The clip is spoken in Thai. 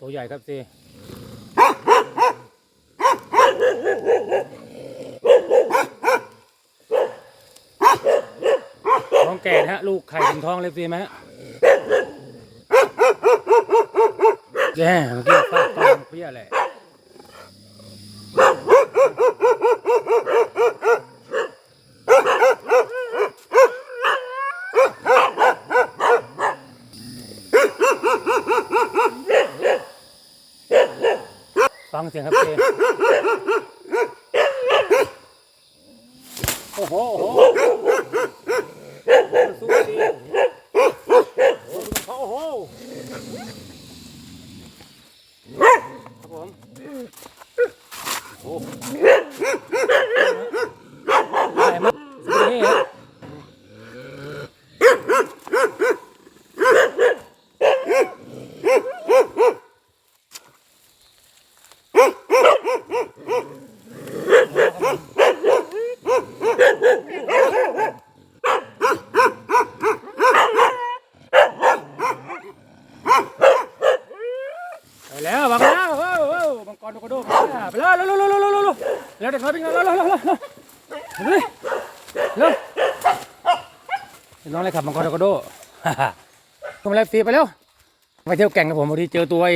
ตัวใหญ่ครับสิท้องแก่นะฮะ ลูกไข่ถึงท้องเลยสิไหมฮะแย่เมื่อกี้ฟาดฟันเปรี้ยแหละ ฟังเสียงครับเจโอ้โหโอ้โหสู้ดีโอ้โหครับผมโอ้โหใหญ่มากนี่ฮะไแล้วบังแล้วว้าวว้าวมังกรโดโกโดมาแล้วไปแล้วแล้วแล้วแล้วแล้วเร็วเร็วแล้วเด็กน้อยไปแล้วเร็วเร็วเร็วเร็วเร็วเร็วเร็วน้องเลยขับมังกรโดโกโดฮ่าฮ่าต้องมาแล้วฟรีไปแล้วไปเที่ยวแก่งกับผมพอดีเจอตัวไอ้